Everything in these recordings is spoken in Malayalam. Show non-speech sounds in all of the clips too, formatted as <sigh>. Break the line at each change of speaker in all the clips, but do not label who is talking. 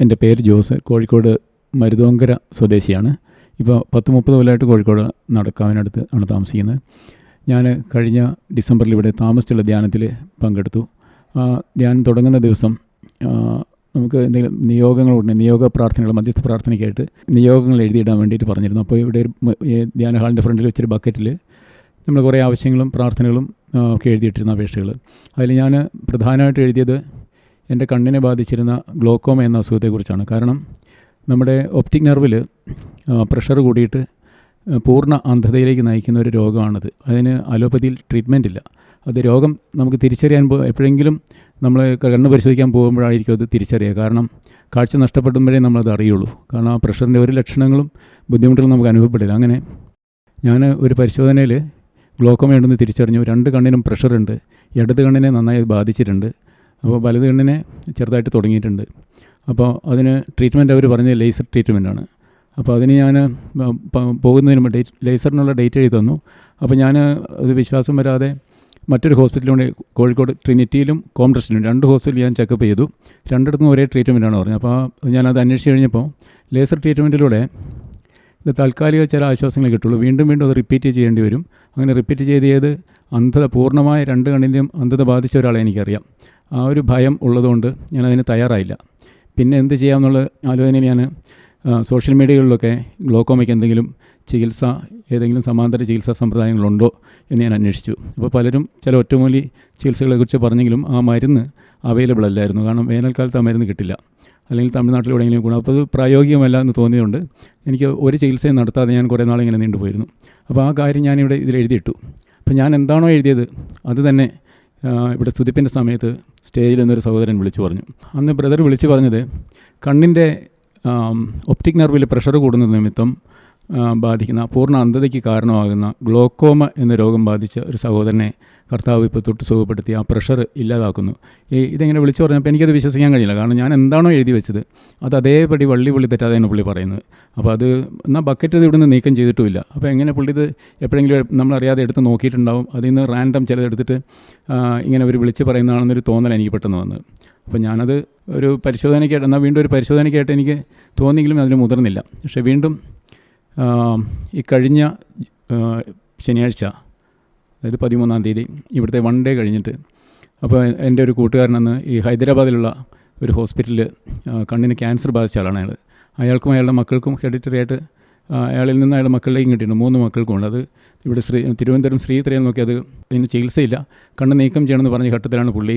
എന്റെ പേര് ജോസ്. കോഴിക്കോട് മരുതോങ്കര സ്വദേശിയാണ്. ഇപ്പോൾ പത്ത് മുപ്പത് കൊല്ലമായിട്ട് കോഴിക്കോട് നടക്കാവിനടുത്ത് ആണ് താമസിക്കുന്നത്. ഞാൻ കഴിഞ്ഞ ഡിസംബറിൽ ഇവിടെ താമസിച്ചുള്ള ധ്യാനത്തിൽ പങ്കെടുത്തു. ധ്യാനം തുടങ്ങുന്ന ദിവസം നമുക്ക് എന്തെങ്കിലും നിയോഗങ്ങൾ നിയോഗങ്ങളുണ്ട് നിയോഗ പ്രാർത്ഥനകൾ മധ്യസ്ഥ പ്രാർത്ഥനയ്ക്കായിട്ട് നിയോഗങ്ങൾ എഴുതിയിടാൻ വേണ്ടിയിട്ട് പറഞ്ഞിരുന്നു. അപ്പോൾ ഇവിടെ ഒരു ധ്യാന ഹാളിന്റെ ഫ്രണ്ടിൽ വെച്ചൊരു ബക്കറ്റിൽ നമ്മൾ കുറേ ആവശ്യങ്ങളും പ്രാർത്ഥനകളും ഒക്കെ എഴുതിയിട്ടിരുന്ന അപേക്ഷകൾ. അതിൽ ഞാൻ പ്രധാനമായിട്ട് എഴുതിയത് എന്റെ കണ്ണിനെ ബാധിച്ചിരുന്ന ഗ്ലോക്കോമ എന്ന അസുഖത്തെക്കുറിച്ചാണ്. കാരണം നമ്മുടെ ഒപ്റ്റിക് നെർവിൽ പ്രഷർ കൂടിയിട്ട് പൂർണ അന്ധതയിലേക്ക് നയിക്കുന്ന ഒരു രോഗമാണത്. അതിന് അലോപ്പതിയിൽ ട്രീറ്റ്മെന്റ് ഇല്ല അത് രോഗം നമുക്ക് തിരിച്ചറിയാൻ പോ എപ്പോഴെങ്കിലും നമ്മൾ കണ്ണ് പരിശോധിക്കാൻ പോകുമ്പോഴായിരിക്കും അത് തിരിച്ചറിയുക. കാരണം കാഴ്ച നഷ്ടപ്പെടുമ്പോഴേ നമ്മളത് അറിയുള്ളൂ. കാരണം ആ പ്രഷറിന്റെ ഒരു ലക്ഷണങ്ങളും ബുദ്ധിമുട്ടുകളും നമുക്ക് അനുഭവപ്പെടില്ല. അങ്ങനെ ഞാൻ ഒരു പരിശോധനയിൽ ഗ്ലോക്കോമ ഉണ്ടെന്ന് തിരിച്ചറിഞ്ഞു. രണ്ട് കണ്ണിനും പ്രഷറുണ്ട്. ഇടത് കണ്ണിനെ നന്നായി ബാധിച്ചിട്ടുണ്ട്. അപ്പോൾ വലത് കണ്ണിനെ ചെറുതായിട്ട് തുടങ്ങിയിട്ടുണ്ട്. അപ്പോൾ അതിന് ട്രീറ്റ്മെന്റ് അവർ പറഞ്ഞത് ലേസർ ട്രീറ്റ്മെന്റാണ് അപ്പോൾ അതിന് ഞാൻ പോകുന്നതിന് മുമ്പ് ഡേറ്റ് ലേസറിനുള്ള ഡേറ്റ് എഴുതി തന്നു. അപ്പോൾ ഞാൻ അത് വിശ്വാസം വരാതെ മറ്റൊരു ഹോസ്പിറ്റലുണ്ട് കോഴിക്കോട് ട്രിനിറ്റിയിലും കോംട്രസ്റ്റിലും രണ്ട് ഹോസ്പിറ്റലിൽ ഞാൻ ചെക്കപ്പ് ചെയ്തു. രണ്ടിടത്തും ഒരേ ട്രീറ്റ്മെന്റാണ് പറഞ്ഞത്. അപ്പോൾ ഞാനത് അന്വേഷിച്ച് കഴിഞ്ഞപ്പോൾ ലേസർ ട്രീറ്റ്മെന്റിലൂടെ ഇത് താൽക്കാലിക ചില ആശ്വാസങ്ങൾ കിട്ടുള്ളൂ. വീണ്ടും വീണ്ടും അത് റിപ്പീറ്റ് ചെയ്യേണ്ടി വരും. അങ്ങനെ റിപ്പീറ്റ് ചെയ്ത് ചെയ്ത് അന്ധത പൂർണമായ രണ്ട് കണ്ണിന്റെയും അന്ധത ബാധിച്ച ഒരാളെ എനിക്കറിയാം. ആ ഒരു ഭയം ഉള്ളതുകൊണ്ട് ഞാനതിന് തയ്യാറായില്ല. പിന്നെ എന്ത് ചെയ്യാമെന്നുള്ള ആലോചനയിൽ ഞാൻ സോഷ്യൽ മീഡിയകളിലൊക്കെ ഗ്ലോക്കോമയ്ക്ക് എന്തെങ്കിലും ചികിത്സ ഏതെങ്കിലും സമാന്തര ചികിത്സാ സമ്പ്രദായങ്ങളുണ്ടോ എന്ന് ഞാൻ അന്വേഷിച്ചു. അപ്പോൾ പലരും ചില ഒറ്റമൂലി ചികിത്സകളെക്കുറിച്ച് പറഞ്ഞെങ്കിലും ആ മരുന്ന് അവൈലബിൾ അല്ലായിരുന്നു. കാരണം വേനൽക്കാലത്ത് ആ മരുന്ന് കിട്ടില്ല. അല്ലെങ്കിൽ തമിഴ്നാട്ടിൽ എവിടെയെങ്കിലും അപ്പോൾ അത് പ്രായോഗികമല്ല എന്ന് തോന്നിയതുകൊണ്ട് എനിക്ക് ഒരു ചികിത്സയും നടത്താതെ ഞാൻ കുറേ നാളിങ്ങനെ നീണ്ടുപോയിരുന്നു. അപ്പോൾ ആ കാര്യം ഞാനിവിടെ ഇതിൽ എഴുതിയിട്ടു. അപ്പോൾ ഞാൻ എന്താണോ എഴുതിയത് അത് തന്നെ ഇവിടെ സ്തുതിപ്പിന്റെ സമയത്ത് സ്റ്റേജിൽ നിന്നൊരു സഹോദരൻ വിളിച്ചു പറഞ്ഞു. അന്ന് ബ്രദർ വിളിച്ചു പറഞ്ഞത് കണ്ണിന്റെ ഒപ്റ്റിക് നെർവിൽ പ്രഷർ കൂടുന്ന നിമിത്തം ബാധിക്കുന്ന പൂർണ അന്ധതയ്ക്ക് കാരണമാകുന്ന ഗ്ലോക്കോമ എന്ന രോഗം ബാധിച്ച ഒരു സഹോദരനെ കർത്താവ് ഇപ്പോൾ തൊട്ട് സുഖപ്പെടുത്തി ആ പ്രഷർ ഇല്ലാതാക്കുന്നു. ഈ ഇതെങ്ങനെ വിളിച്ചു പറഞ്ഞപ്പോൾ എനിക്കത് വിശ്വസിക്കാൻ കഴിയില്ല. കാരണം ഞാൻ എന്താണോ എഴുതി വെച്ചത് അത് അതേപടി വള്ളി പുള്ളി തെറ്റാതെയാണ് പുള്ളി പറയുന്നത്. അപ്പോൾ അത് എന്നാൽ ബക്കറ്റ് ഇത് ഇവിടുന്ന് നീക്കം ചെയ്തിട്ടുമില്ല. അപ്പോൾ എങ്ങനെ പുള്ളി ഇത് എപ്പോഴെങ്കിലും നമ്മളറിയാതെ എടുത്ത് നോക്കിയിട്ടുണ്ടാവും? അതിൽ നിന്ന് റാൻഡം ചിലതെടുത്തിട്ട് ഇങ്ങനെ ഒരു വിളിച്ച് പറയുന്നതാണെന്നൊരു തോന്നൽ എനിക്ക് പെട്ടെന്ന് വന്നത് അപ്പോൾ ഞാനത് ഒരു പരിശോധനയ്ക്കായിട്ട് എന്നാൽ വീണ്ടും ഒരു പരിശോധനയ്ക്കായിട്ട് എനിക്ക് തോന്നിയെങ്കിലും അതിന് മുതിർന്നില്ല. പക്ഷേ വീണ്ടും ഈ കഴിഞ്ഞ ശനിയാഴ്ച അതായത് പതിമൂന്നാം തീയതി ഇവിടുത്തെ വൺ ഡേ കഴിഞ്ഞിട്ട് അപ്പോൾ എന്റെ ഒരു കൂട്ടുകാരൻ അന്ന് ഈ ഹൈദരാബാദിലുള്ള ഒരു ഹോസ്പിറ്റലിൽ കണ്ണിന് ക്യാൻസർ ബാധിച്ച ആളാണ് അയാൾ അയാൾക്കും അയാളുടെ മക്കൾക്കും ഹെഡിറ്ററി ആയിട്ട് അയാളിൽ നിന്ന് അയാളുടെ മക്കളിലേക്കും കിട്ടിയിട്ടുണ്ട് മൂന്ന് മക്കൾക്കും ഉണ്ട്. അത് ഇവിടെ ശ്രീ തിരുവനന്തപുരം ശ്രീത്രയം നോക്കി അത് ഇതിന് ചികിത്സയില്ല. കണ്ണ് നീക്കം ചെയ്യണമെന്ന് പറഞ്ഞ ഘട്ടത്തിലാണ് പുള്ളി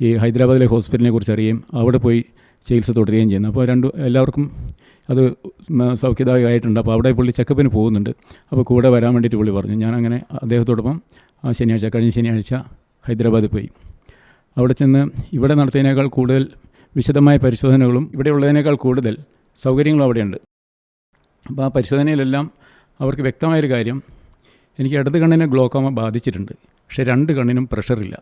ഈ ഹൈദരാബാദിലെ ഹോസ്പിറ്റലിനെ കുറിച്ച് അറിയുകയും അവിടെ പോയി ചികിത്സ തുടരുകയും ചെയ്യുന്നത്. അപ്പോൾ രണ്ട് എല്ലാവർക്കും അത് സൗഖ്യദായകമായിട്ടുണ്ട്. അപ്പോൾ അവിടെ പുള്ളി ചെക്കപ്പിന് പോകുന്നുണ്ട്. അപ്പോൾ കൂടെ വരാൻ വേണ്ടിയിട്ട് പുള്ളി പറഞ്ഞു. ഞാൻ അങ്ങനെ അദ്ദേഹത്തോടൊപ്പം ആ ശനിയാഴ്ച കഴിഞ്ഞ ശനിയാഴ്ച ഹൈദരാബാദിൽ പോയി. അവിടെ ചെന്ന് ഇവിടെ നടത്തിയതിനേക്കാൾ കൂടുതൽ വിശദമായ പരിശോധനകളും ഇവിടെ ഉള്ളതിനേക്കാൾ കൂടുതൽ സൗകര്യങ്ങളും അവിടെയുണ്ട്. അപ്പോൾ ആ പരിശോധനയിലെല്ലാം അവർക്ക് വ്യക്തമായൊരു കാര്യം എനിക്ക് ഇടത് കണ്ണിനെ ഗ്ലോക്കോമ ബാധിച്ചിട്ടുണ്ട്. പക്ഷേ രണ്ട് കണ്ണിനും പ്രഷറില്ല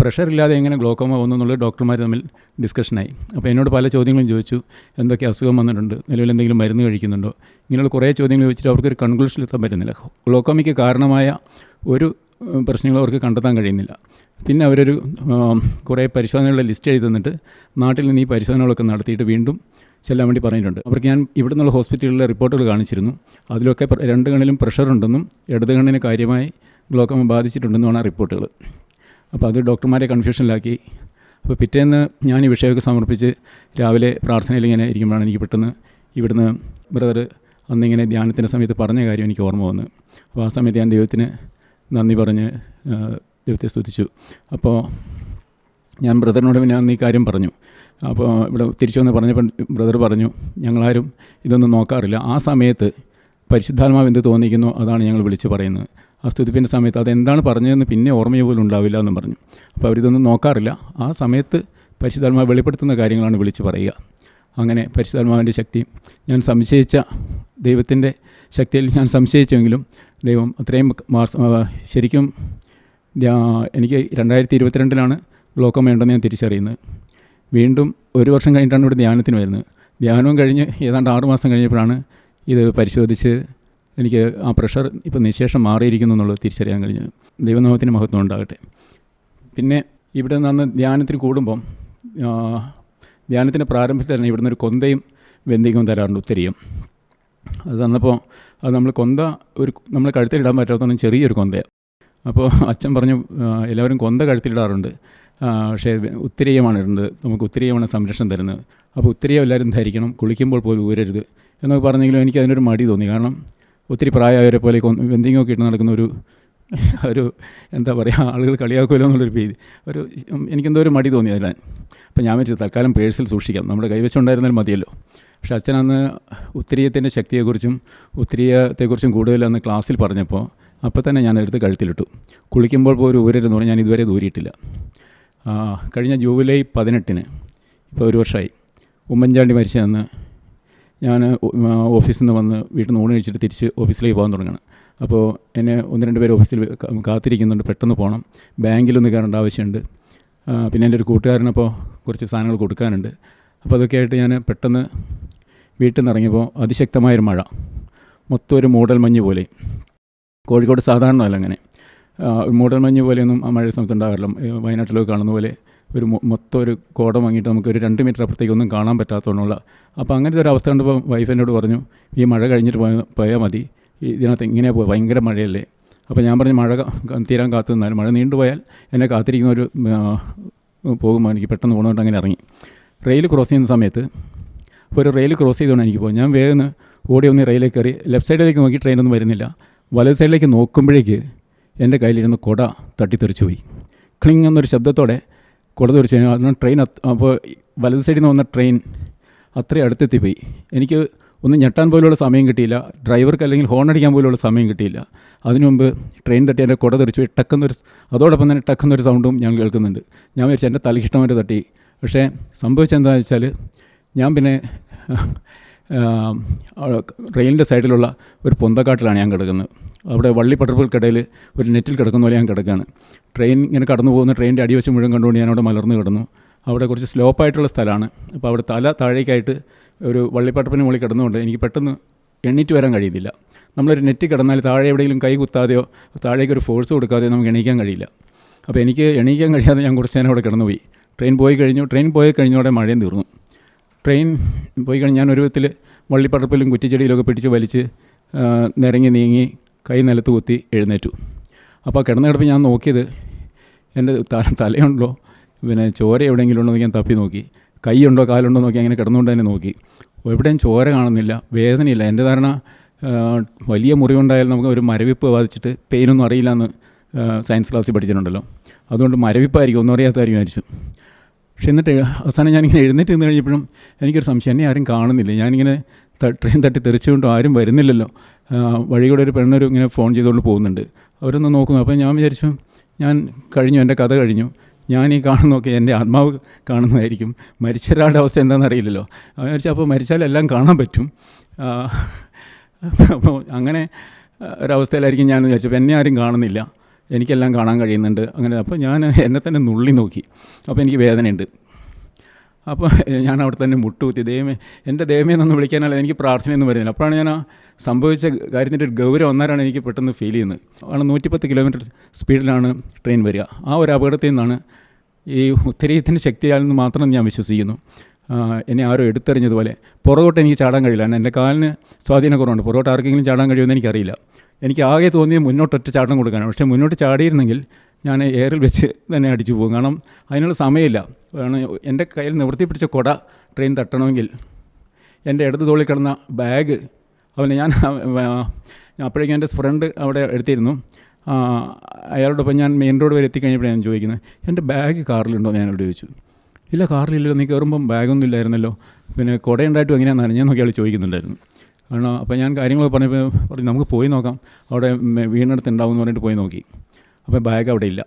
പ്രഷറില്ലാതെ എങ്ങനെ ഗ്ലോക്കോമ വന്നു എന്നുള്ളത് ഡോക്ടർമാർ തമ്മിൽ ഡിസ്കഷനായി അപ്പോൾ എന്നോട് പല ചോദ്യങ്ങളും ചോദിച്ചു. എന്തൊക്കെ അസുഖം വന്നിട്ടുണ്ട്? നിലവിൽ എന്തെങ്കിലും മരുന്ന് കഴിക്കുന്നുണ്ടോ? ഇങ്ങനെയുള്ള കുറേ ചോദ്യങ്ങൾ ചോദിച്ചിട്ട് അവർക്ക് ഒരു കൺക്ലൂഷനിലെത്താൻ പറ്റുന്നില്ല. ഗ്ലോക്കോമയ്ക്ക് കാരണമായ ഒരു പ്രശ്നങ്ങൾ അവർക്ക് കണ്ടെത്താൻ കഴിയുന്നില്ല. പിന്നെ അവരൊരു കുറേ പരിശോധനകളുടെ ലിസ്റ്റ് എഴുതി തന്നിട്ട് നാട്ടിൽ നിന്ന് ഈ പരിശോധനകളൊക്കെ നടത്തിയിട്ട് വീണ്ടും ചെല്ലാൻ വേണ്ടി പറഞ്ഞിട്ടുണ്ട്. അവർക്ക് ഞാൻ ഇവിടെ നിന്നുള്ള ഹോസ്പിറ്റലുകളിലെ റിപ്പോർട്ടുകൾ കാണിച്ചിരുന്നു. അതിലൊക്കെ രണ്ട് കണ്ണിലും പ്രഷറുണ്ടെന്നും ഇടത് കണ്ണിന് കാര്യമായി ഗ്ലോക്കോമ ബാധിച്ചിട്ടുണ്ടെന്നുമാണ് ആ റിപ്പോർട്ടുകൾ അപ്പോൾ അത് ഡോക്ടർമാരെ കൺഫ്യൂഷനിലാക്കി. അപ്പോൾ പിറ്റേന്ന് ഞാൻ ഈ വിഷയമൊക്കെ സമർപ്പിച്ച് രാവിലെ പ്രാർത്ഥനയിൽ ഇങ്ങനെ ഇരിക്കുമ്പോഴാണ് എനിക്ക് പെട്ടെന്ന് ഇവിടുന്ന് ബ്രദർ അന്നിങ്ങനെ ധ്യാനത്തിന്റെ സമയത്ത് പറഞ്ഞ കാര്യം എനിക്ക് ഓർമ്മ വന്നു. അപ്പോൾ ആ സമയത്ത് ഞാൻ ദൈവത്തിന് നന്ദി പറഞ്ഞ് ദൈവത്തെ സ്തുതിച്ചു. അപ്പോൾ ഞാൻ ബ്രദറിനോട് ഞാൻ ഈ കാര്യം പറഞ്ഞു. അപ്പോൾ ഇവിടെ തിരിച്ചു വന്ന് പറഞ്ഞപ്പോൾ ബ്രദർ പറഞ്ഞു ഞങ്ങളാരും ഇതൊന്നും നോക്കാറില്ല. ആ സമയത്ത് പരിശുദ്ധാത്മാവ് എന്ത് തോന്നിക്കുന്നു? അതാണ് ഞങ്ങൾ വിളിച്ച് പറയുന്നത്. ആ സ്തുതിപ്പിന്റെ സമയത്ത് അതെന്താണ് പറഞ്ഞതെന്ന് പിന്നെ ഓർമ്മയെ പോലും ഉണ്ടാവില്ല എന്നും പറഞ്ഞു. അപ്പോൾ അവരിതൊന്നും നോക്കാറില്ല. ആ സമയത്ത് പരിശുദ്ധാത്മാവ് വെളിപ്പെടുത്തുന്ന കാര്യങ്ങളാണ് വിളിച്ച് പറയുക. അങ്ങനെ പരിശുദ്ധാത്മാവിന്റെ ശക്തി ഞാൻ സംശയിച്ച ദൈവത്തിന്റെ ശക്തിയിൽ ഞാൻ സംശയിച്ചെങ്കിലും ദൈവം അത്രയും മാസം ശരിക്കും എനിക്ക് രണ്ടായിരത്തി ഇരുപത്തിരണ്ടിലാണ് ഗ്ലോക്കോമ ഉണ്ടെന്ന് ഞാൻ തിരിച്ചറിയുന്നത്. വീണ്ടും ഒരു വർഷം കഴിഞ്ഞിട്ടാണ് ഇവിടെ ധ്യാനത്തിന് വരുന്നത്. ധ്യാനവും കഴിഞ്ഞ് ഏതാണ്ട് ആറുമാസം കഴിഞ്ഞപ്പോഴാണ് ഇത് പരിശോധിച്ച് എനിക്ക് ആ പ്രഷർ ഇപ്പം നിശേഷം മാറിയിരിക്കുന്നു എന്നുള്ളത് തിരിച്ചറിയാൻ കഴിഞ്ഞു. ദൈവനാമത്തിന് മഹത്വം ഉണ്ടാകട്ടെ. പിന്നെ ഇവിടെ നിന്ന് ധ്യാനത്തിന് കൂടുമ്പം ധ്യാനത്തിന്റെ പ്രാരംഭത്തിൽ തന്നെ ഇവിടുന്ന് ഒരു കൊന്തയും വെന്തിങ്ങും തരാറുണ്ട് ഉത്തരിയും. അത് തന്നപ്പോൾ അത് നമ്മൾ കൊന്ത ഒരു നമ്മൾ കഴുത്തിലിടാൻ പറ്റാത്തതൊന്നും ചെറിയൊരു കൊന്തയാണ്. അപ്പോൾ അച്ഛൻ പറഞ്ഞു എല്ലാവരും കൊന്ത കഴുത്തിലിടാറുണ്ട്. പക്ഷേ ഉത്തരീയമാണ് ഇടുന്നത് നമുക്ക് ഉത്തരീയമാണ് സംരക്ഷണം തരുന്നത്. അപ്പോൾ ഉത്തരീയം എല്ലാവരും ധരിക്കണം കുളിക്കുമ്പോൾ പോലും ഊരരുത് എന്നൊക്കെ പറഞ്ഞെങ്കിലും എനിക്ക് അതിനൊരു മടി തോന്നി. കാരണം ഒത്തിരി പ്രായമായവരെ പോലെ എന്തെങ്കിലും ഒക്കെ ഇട്ട് നടക്കുന്ന ഒരു <laughs> ഒരു എന്താ പറയുക ആളുകൾ കളിയാക്കുമല്ലോ എന്നുള്ളൊരു ഭീതി. ഒരു എനിക്കെന്തോ ഒരു മടി തോന്നി അതിലാൻ. അപ്പം ഞാൻ വെച്ചത് തൽക്കാലം പേഴ്സിൽ സൂക്ഷിക്കാം. നമ്മുടെ കൈവശമുണ്ടായിരുന്നാൽ മതിയല്ലോ. പക്ഷേ അച്ഛൻ അന്ന് ഉത്തരീയത്തിന്റെ ശക്തിയെക്കുറിച്ചും ഉത്തരീയത്തെക്കുറിച്ചും കൂടുതൽ അന്ന് ക്ലാസ്സിൽ പറഞ്ഞപ്പോൾ അപ്പോൾ തന്നെ ഞാൻ എടുത്ത് കഴുത്തിലിട്ടു. കുളിക്കുമ്പോൾ പോലും ഊരരുന്ന് പറഞ്ഞാൽ ഞാൻ ഇതുവരെ ദൂരിയിട്ടില്ല. കഴിഞ്ഞ ജൂലൈ പതിനെട്ടിന് ഇപ്പോൾ ഒരു വർഷമായി ഉമ്മൻചാണ്ടി മരിച്ചതെന്ന് ഞാൻ ഓഫീസിൽ നിന്ന് വന്ന് വീട്ടിൽ നിന്ന് ഊണ് കഴിച്ചിട്ട് തിരിച്ച് ഓഫീസിലേക്ക് പോകാൻ തുടങ്ങണം. അപ്പോൾ എന്നെ ഒന്ന് രണ്ട് പേര് ഓഫീസിൽ കാത്തിരിക്കുന്നുണ്ട്. പെട്ടെന്ന് പോകണം ബാങ്കിലൊന്ന് കയറേണ്ട ആവശ്യമുണ്ട്. പിന്നെ എന്റെ ഒരു കൂട്ടുകാരനപ്പോൾ കുറച്ച് സാധനങ്ങൾ കൊടുക്കാനുണ്ട്. അപ്പോൾ അതൊക്കെ ആയിട്ട് ഞാൻ പെട്ടെന്ന് വീട്ടിൽ നിന്ന് ഇറങ്ങിയപ്പോൾ അതിശക്തമായൊരു മഴ. മൊത്തം ഒരു മൂടൽ മഞ്ഞ് പോലെ. കോഴിക്കോട് സാധാരണ അല്ല അങ്ങനെ. മൂടൽ മഞ്ഞ് പോലെയൊന്നും ആ മഴ സമയത്ത് ഉണ്ടാകാറില്ല. വയനാട്ടിലൊക്കെ കാണുന്ന പോലെ ഒരു മൊത്തം ഒരു കോട വാങ്ങിയിട്ട് നമുക്ക് ഒരു രണ്ട് മീറ്റർ അപ്പുറത്തേക്ക് ഒന്നും കാണാൻ പറ്റാത്തതുകൊണ്ടുള്ള അപ്പോൾ അങ്ങനത്തെ ഒരു അവസ്ഥ കണ്ടപ്പോൾ വൈഫ് എന്നോട് പറഞ്ഞു ഈ മഴ കഴിഞ്ഞിട്ട് പോയ പോയാൽ മതി. ഇതിനകത്ത് ഇങ്ങനെ പോയി? ഭയങ്കര മഴയല്ലേ? അപ്പോൾ ഞാൻ പറഞ്ഞു മഴ തീരാൻ കാത്തു നിന്നാലും മഴ നീണ്ടുപോയാൽ എന്നെ കാത്തിരിക്കുന്ന ഒരു പോകുമ്പോൾ എനിക്ക് പെട്ടെന്ന് പോകണമെന്ന് അങ്ങനെ ഇറങ്ങി. റെയിൽ ക്രോസ് ചെയ്യുന്ന സമയത്ത് ഒരു റെയിൽ ക്രോസ് ചെയ്തുകൊണ്ട് എനിക്ക് പോകും ഞാൻ വേഗം ഓടി ഒന്ന് റെയിലേക്ക് കയറി ലെഫ്റ്റ് സൈഡിലേക്ക് നോക്കി ട്രെയിനൊന്നും വരുന്നില്ല. വലത് സൈഡിലേക്ക് നോക്കുമ്പോഴേക്ക് എന്റെ കയ്യിലിരുന്ന് കൊട തട്ടിത്തെറിച്ചു പോയി. ക്ലിങ് എന്നൊരു ശബ്ദത്തോടെ കൊട തെറിച്ചു കഴിഞ്ഞാൽ ട്രെയിൻ അപ്പോൾ വലത് സൈഡിൽ നിന്ന് വന്ന ട്രെയിൻ അത്രയും അടുത്തെത്തിപ്പോയി. എനിക്ക് ഒന്ന് ഞെട്ടാൻ പോലുള്ള സമയം കിട്ടിയില്ല. ഡ്രൈവർക്ക് അല്ലെങ്കിൽ ഹോൺ അടിക്കാൻ പോലുള്ള സമയം കിട്ടിയില്ല. അതിനു മുമ്പ് ട്രെയിൻ തട്ടി എന്റെ കുട തെറിച്ചു പോയി. ടക്കുന്നൊരു അതോടൊപ്പം തന്നെ ടക്കുന്നൊരു സൗണ്ടും ഞാൻ കേൾക്കുന്നുണ്ട്. ഞാൻ വിചാരിച്ചു എന്റെ തലകിഷ്ടമായിട്ട് തട്ടി. പക്ഷേ സംഭവിച്ചെന്താണെന്ന് വെച്ചാൽ ഞാൻ പിന്നെ റെയിലിന്റെ സൈഡിലുള്ള ഒരു പൊന്തക്കാട്ടിലാണ് ഞാൻ കിടക്കുന്നത്. അവിടെ വള്ളി വള്ളിപ്പടർപ്പുകൾക്കിടയിൽ ഒരു നെറ്റിൽ കിടക്കുന്ന പോലെ ഞാൻ കിടക്കുകയാണ്. ട്രെയിൻ ഇങ്ങനെ കടന്നു പോകുന്ന ട്രെയിനിന്റെ അടിവശം മുഴുവൻ കണ്ടുകൊണ്ട് ഞാൻ അവിടെ മലർന്നു കിടന്നു. അവിടെ കുറച്ച് സ്ലോപ്പായിട്ടുള്ള സ്ഥലമാണ്. അപ്പോൾ അവിടെ തല താഴേക്കായിട്ട് ഒരു വള്ളിപ്പട്ടപ്പിന് മുകളിൽ കിടന്നുകൊണ്ട് എനിക്ക് പെട്ടെന്ന് എണ്ണീറ്റ് വരാൻ കഴിയുന്നില്ല. നമ്മളൊരു നെറ്റ് കിടന്നാൽ താഴെ എവിടെയെങ്കിലും കൈ കുത്താതെയോ താഴേക്ക് ഒരു ഫോഴ്സ് കൊടുക്കാതെയോ നമുക്ക് എണീക്കാൻ കഴിയില്ല. അപ്പോൾ എനിക്ക് എണീക്കാൻ കഴിയാതെ ഞാൻ കുറച്ച് നേരം അവിടെ കിടന്നുപോയി. ട്രെയിൻ പോയി കഴിഞ്ഞു. ട്രെയിൻ പോയി കഴിഞ്ഞോടെ മഴയും തീർന്നു. ട്രെയിൻ പോയി കഴിഞ്ഞ് ഞാൻ ഒരു വിധത്തിൽ വള്ളിപ്പടപ്പിലും കുറ്റിച്ചെടിയിലൊക്കെ പിടിച്ച് വലിച്ച് നിരങ്ങി നീങ്ങി കൈ നിലത്ത് കുത്തി എഴുന്നേറ്റു. അപ്പോൾ കിടന്ന കിടപ്പ് ഞാൻ നോക്കിയത് എന്റെ തല തലയുണ്ടോ? പിന്നെ ചോര എവിടെയെങ്കിലും ഉണ്ടോ എന്ന് ഞാൻ തപ്പി നോക്കി. കൈയുണ്ടോ കാലുണ്ടോ നോക്കി അങ്ങനെ കിടന്നുകൊണ്ട് തന്നെ നോക്കി. എവിടെയും ചോര കാണുന്നില്ല വേദനയില്ല. എന്റെ ധാരണ വലിയ മുറിവുണ്ടായാലും നമുക്ക് ഒരു മരവിപ്പ് ബാധിച്ചിട്ട് പെയിനൊന്നും അറിയില്ല എന്ന് സയൻസ് ക്ലാസ്സിൽ പഠിച്ചിട്ടുണ്ടല്ലോ. അതുകൊണ്ട് മരവിപ്പായിരിക്കും ഒന്നും അറിയാത്തതായിരിക്കും വിചാരിച്ചു പക്ഷെ എന്നിട്ട് അവസാനം ഞാനിങ്ങനെ എഴുന്നേറ്റ് നിന്ന് കഴിഞ്ഞപ്പോഴും എനിക്കൊരു സംശയം. എന്നെ ആരും കാണുന്നില്ല. ഞാനിങ്ങനെ ട്രെയിൻ തട്ടി തെറിച്ചുകൊണ്ടും ആരും വരുന്നില്ലല്ലോ. വഴികൂടെ വഴി കൂടെ ഒരു പെണ്ണൊരു ഇങ്ങനെ ഫോൺ ചെയ്തുകൊണ്ട് പോകുന്നുണ്ട്. അവരൊന്ന് നോക്കുന്നു. അപ്പോൾ ഞാൻ വിചാരിച്ചു ഞാൻ കഴിഞ്ഞു എന്റെ കഥ കഴിഞ്ഞു. ഞാൻ ഈ കാണുന്നൊക്കെ എന്റെ ആത്മാവ് കാണുന്നതായിരിക്കും. മരിച്ച ഒരാളുടെ അവസ്ഥ എന്താണെന്ന് അറിയില്ലല്ലോ. വിചാരിച്ചു അപ്പോൾ മരിച്ചാലെല്ലാം കാണാൻ പറ്റും. അപ്പോൾ അങ്ങനെ ഒരവസ്ഥയിലായിരിക്കും ഞാൻ വിചാരിച്ചപ്പോൾ എന്നെ ആരും കാണുന്നില്ല. എനിക്കെല്ലാം കാണാൻ കഴിയുന്നുണ്ട്. അങ്ങനെ അപ്പോൾ ഞാൻ എന്നെ തന്നെ നുള്ളി നോക്കി. അപ്പോൾ എനിക്ക് വേദനയുണ്ട്. അപ്പോൾ ഞാൻ അവിടെ തന്നെ മുട്ടുകുത്തി ദൈവമേ എന്റെ ദൈവമേ എന്നൊന്ന് വിളിക്കാനല്ല എനിക്ക് പ്രാർത്ഥനയൊന്നും വരുന്നില്ല. അപ്പോഴാണ് ഞാൻ ആ സംഭവിച്ച കാര്യത്തിന്റെ ഗൗരവം ഒന്നാരാണ് എനിക്ക് പെട്ടെന്ന് ഫീൽ ചെയ്യുന്നത്. ആണ് നൂറ്റിപ്പത്ത് കിലോമീറ്റർ സ്പീഡിലാണ് ട്രെയിൻ വരിക. ആ ഒരു അപകടത്തിൽ നിന്നാണ് ഈ ഉത്തരീയത്തിന്റെ ശക്തിയാൽ നിന്ന് മാത്രം ഞാൻ വിശ്വസിക്കുന്നു. എന്നെ ആരോ എടുത്തെറിഞ്ഞതുപോലെ. പുറകോട്ട് എനിക്ക് ചാടാൻ കഴിയില്ല. എന്റെ കാലിന് സ്വാധീനക്കുറവുണ്ട് പുറകോട്ട് ആർക്കെങ്കിലും ചാടാൻ കഴിയുമെന്ന് എനിക്കറിയില്ല. എനിക്ക് ആകെ തോന്നിയത് മുന്നോട്ടൊറ്റ ചാട്ടം കൊടുക്കാനാണ്. പക്ഷേ മുന്നോട്ട് ചാടിയിരുന്നെങ്കിൽ ഞാൻ എയറിൽ വെച്ച് തന്നെ അടിച്ചു പോകും. കാരണം അതിനുള്ള സമയമില്ല. കാരണം എന്റെ കയ്യിൽ നിവർത്തി പിടിച്ച കൊട ട്രെയിൻ തട്ടണമെങ്കിൽ എന്റെ ഇടത് തോളിൽ കിടന്ന ബാഗ് അവനെ ഞാൻ ഞാൻ അപ്പോഴേക്കും എന്റെ ഫ്രണ്ട് അവിടെ എടുത്തിരുന്നു. അയാളോടൊപ്പം ഞാൻ മെയിൻ റോഡ് വരെ എത്തിക്കഴിഞ്ഞപ്പോഴാണ് ഞാൻ ചോദിക്കുന്നത് എന്റെ ബാഗ് കാറിലുണ്ടോ? എന്ന് ഞാനോട് ചോദിച്ചു. ഇല്ല കാറിലില്ലല്ലോ. നീ കയറുമ്പം ബാഗൊന്നും ഇല്ലായിരുന്നല്ലോ. പിന്നെ കുടയുണ്ടായിട്ടും എങ്ങനെയാണെന്ന് അറിഞ്ഞെന്നൊക്കെ നോക്കി അയാൾ ചോദിക്കുന്നുണ്ടായിരുന്നു. കാരണം അപ്പോൾ ഞാൻ കാര്യങ്ങൾ പറഞ്ഞപ്പോൾ പറഞ്ഞു നമുക്ക് പോയി നോക്കാം. അവിടെ വീടിനടുത്ത് ഉണ്ടാവും എന്ന് പറഞ്ഞിട്ട് പോയി നോക്കി. അപ്പോൾ ബാഗ് അവിടെ ഇല്ല.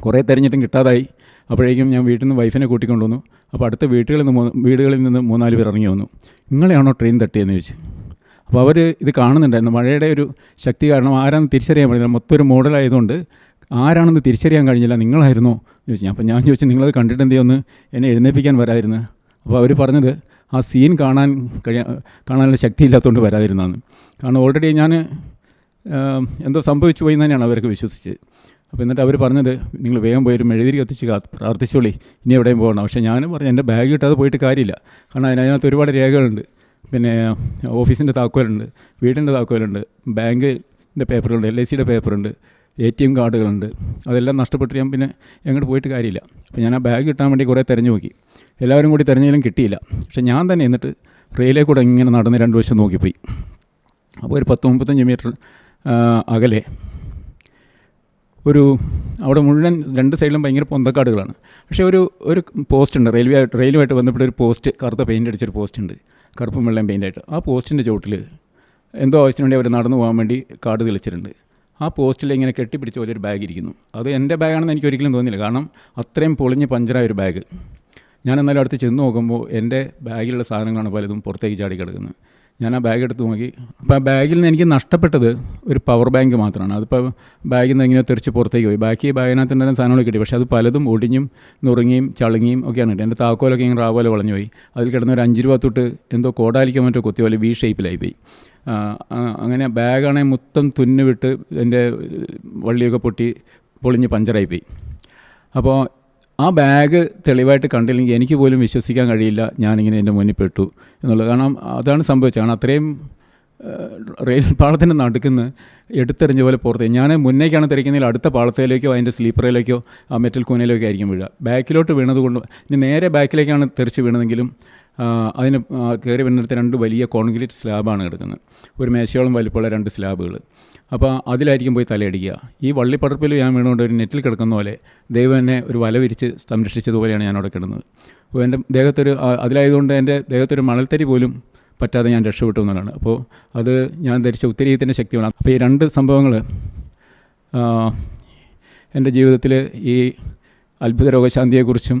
കുറേ തിരഞ്ഞിട്ടും കിട്ടാതായി. അപ്പോഴേക്കും ഞാൻ വീട്ടിൽ നിന്ന് വൈഫിനെ കൂട്ടിക്കൊണ്ടു വന്നു. അപ്പോൾ അടുത്ത വീടുകളിൽ നിന്ന് വീടുകളിൽ നിന്ന് മൂന്നാൽ പേർ ഇറങ്ങി വന്നു. നിങ്ങളെയാണോ ട്രെയിൻ തട്ടിയെന്ന് ചോദിച്ചു. അപ്പോൾ അവർ ഇത് കാണുന്നുണ്ടായിരുന്നു. മഴയുടെ ഒരു ശക്തി കാരണം ആരാന്ന് തിരിച്ചറിയാൻ പറ്റില്ല. മൊത്തം ഒരു മോഡലായതുകൊണ്ട് ആരാണെന്ന് തിരിച്ചറിയാൻ കഴിഞ്ഞില്ല. നിങ്ങളായിരുന്നോ? ചോദിച്ചു. അപ്പോൾ ഞാൻ ചോദിച്ചു നിങ്ങളത് കണ്ടിട്ട് എന്ത് ചെയ്യുമെന്ന്? എന്നെ എഴുന്നേൽപ്പിക്കാൻ വരായിരുന്നു അപ്പോൾ അവർ പറഞ്ഞത് ആ സീൻ കാണാൻ കഴിയാ കാണാനുള്ള ശക്തി ഇല്ലാത്തതുകൊണ്ട് വരാതിരുന്നതെന്ന് കാരണം ഓൾറെഡി ഞാൻ എന്തോ സംഭവിച്ചു പോയി തന്നെയാണ് അവരൊക്കെ വിശ്വസിച്ചത്. അപ്പോൾ എന്നിട്ട് അവർ പറഞ്ഞത് നിങ്ങൾ വേഗം പോയി ഒരു മെഴുതിരി കത്തിച്ച് കാ പ്രാർത്ഥിച്ചോളി ഇനി എവിടെയും പോകണം പക്ഷേ ഞാൻ പറഞ്ഞു എന്റെ ബാഗ് കിട്ടാതെ പോയിട്ട് കാര്യമില്ല. കാരണം അതിനകത്ത് ഒരുപാട് രേഖകളുണ്ട്. പിന്നെ ഓഫീസിന്റെ താക്കോലുണ്ട് വീടിന്റെ താക്കോലുണ്ട് ബാങ്കിന്റെ പേപ്പറുണ്ട് എൽ ഐ സിയുടെ പേപ്പറുണ്ട് എ ടി എം കാർഡുകളുണ്ട്. അതെല്ലാം നഷ്ടപ്പെട്ട് ഞാൻ പിന്നെ എങ്ങോട്ട് പോയിട്ട് കാര്യമില്ല. അപ്പോൾ ഞാൻ ആ ബാഗ് കിട്ടാൻ വേണ്ടി കുറേ തിരഞ്ഞു നോക്കി. എല്ലാവരും കൂടി തിരഞ്ഞെങ്കിലും കിട്ടിയില്ല. പക്ഷേ ഞാൻ തന്നെ എന്നിട്ട് റെയിലേ കൂടെ ഇങ്ങനെ നടന്ന് രണ്ട് വശം നോക്കിപ്പോയി. അപ്പോൾ ഒരു പത്ത് മുപ്പത്തഞ്ച് മീറ്റർ അകലെ ഒരു അവിടെ മുഴുവൻ രണ്ട് സൈഡിലും ഭയങ്കര പൊന്തക്കാടുകളാണ്. പക്ഷേ ഒരു ഒരു പോസ്റ്റ് ഉണ്ട്. റെയിൽവേ ആയിട്ട് റെയിലുമായിട്ട് ബന്ധപ്പെട്ട ഒരു പോസ്റ്റ് കറുത്ത പെയിന്റ് അടിച്ചൊരു പോസ്റ്റ് ഉണ്ട്. കറുപ്പും വെള്ളം പെയിന്റായിട്ട് ആ പോസ്റ്റിന്റെ ചുവട്ടിൽ എന്തോ ആവശ്യത്തിന് വേണ്ടി അവർ നടന്നു പോകാൻ വേണ്ടി കാർഡ് തെളിച്ചിട്ടുണ്ട്. ആ പോസ്റ്റിൽ ഇങ്ങനെ കെട്ടിപ്പിടിച്ച പോലെ ഒരു ബാഗ് ഇരിക്കുന്നു. അത് എന്റെ ബാഗാണെന്ന് എനിക്ക് ഒരിക്കലും തോന്നിയില്ല. കാരണം അത്രയും പൊളിഞ്ഞ് പഞ്ചറായ ഒരു ബാഗ് ഞാൻ എന്നാലും അടുത്ത് ചെന്ന് നോക്കുമ്പോൾ എന്റെ ബാഗിലുള്ള സാധനങ്ങളാണ് പലതും പുറത്തേക്ക് ചാടി കിടക്കുന്നത്. ഞാൻ ആ ബാഗ് എടുത്ത് നോക്കി. അപ്പോൾ ആ ബാഗിൽ നിന്ന് എനിക്ക് നഷ്ടപ്പെട്ടത് ഒരു പവർ ബാങ്ക് മാത്രമാണ്. അതിപ്പോൾ ബാഗിൽ നിന്ന് ഇങ്ങനെ തെറിച്ച് പുറത്തേക്ക് പോയി. ബാക്കി ബാഗിനകത്ത് ഉണ്ടായിരുന്ന സാധനങ്ങൾ കിട്ടി. പക്ഷേ അത് പലതും ഒടിഞ്ഞും നുറുങ്ങിയും ചളുങ്ങിയും ഒക്കെയാണ് കിട്ടി എന്റെ താക്കോലൊക്കെ ഇങ്ങനെ റാവോലെ വളഞ്ഞു പോയി. അതിൽ കിടന്ന ഒരു അഞ്ച് രൂപ തൊട്ട് എന്തോ കോടാലിക്കോ മറ്റോ കുത്തി പോലെ വി ഷേപ്പിലായി പോയി. അങ്ങനെ ബാഗാണെങ്കിൽ മൊത്തം തുന്നു വിട്ട് എന്റെ വള്ളിയൊക്കെ പൊട്ടി പൊളിഞ്ഞ് പഞ്ചറായി പോയി. അപ്പോൾ ആ ബാഗ് തെളിവായിട്ട് കണ്ടില്ലെങ്കിൽ എനിക്ക് പോലും വിശ്വസിക്കാൻ കഴിയില്ല. ഞാനിങ്ങനെ എന്റെ മുന്നിൽ പെട്ടു എന്നുള്ളത്. കാരണം അതാണ് സംഭവിച്ചത്. കാരണം അത്രയും റെയിൽ പാളത്തിന്റെ നടുക്കുന്ന് എടുത്തെറിഞ്ഞ പോലെ പുറത്ത്. ഞാൻ മുന്നേക്കാണ് തിരക്കുന്നതിൽ അടുത്ത പാളത്തിലേക്കോ അതിന്റെ സ്ലീപ്പറിലേക്കോ ആ മെറ്റൽ കൂനയിലേക്കോ ആയിരിക്കും വീഴുക. ബാക്കിലോട്ട് വീണത് കൊണ്ട് ഇനി നേരെ ബാക്കിലേക്കാണ് തെറിച്ച് വീണതെങ്കിലും അതിന് കയറി വീണിടത്ത് രണ്ട് വലിയ കോൺക്രീറ്റ് സ്ലാബാണ് കിടക്കുന്നത്. ഒരു മേശയോളം വലിപ്പമുള്ള രണ്ട് സ്ലാബുകൾ. അപ്പോൾ അതിലായിരിക്കും പോയി തലയടിക്കുക. ഈ വള്ളിപ്പടർപ്പിൽ ഞാൻ വീണുകൊണ്ട് ഒരു നെറ്റിൽ കിടക്കുന്ന പോലെ ദൈവം എന്നെ ഒരു വല വിരിച്ച് സംരക്ഷിച്ചതുപോലെയാണ് ഞാൻ അവിടെ കിടന്നത്. അപ്പോൾ എന്റെ ദേഹത്തൊരു അതിലായതുകൊണ്ട് എന്റെ ദേഹത്തൊരു മണൽത്തരി പോലും പറ്റാതെ ഞാൻ രക്ഷപ്പെട്ടു എന്നുള്ളതാണ്. അപ്പോൾ അത് ഞാൻ ധരിച്ച ഉത്തരീയത്തിന്റെ ശക്തിയാണ്. അപ്പോൾ ഈ രണ്ട് സംഭവങ്ങൾ എന്റെ ജീവിതത്തിൽ ഈ അത്ഭുത രോഗശാന്തിയെക്കുറിച്ചും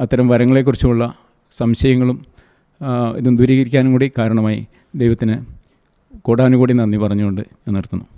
അത്തരം വരങ്ങളെക്കുറിച്ചുമുള്ള സംശയങ്ങളും ഇതും ദൂരീകരിക്കാനും കൂടി കാരണമായി ദൈവത്തിന് കോടാനുകൂടി നന്ദി പറഞ്ഞുകൊണ്ട് ഞാൻ നിർത്തുന്നു.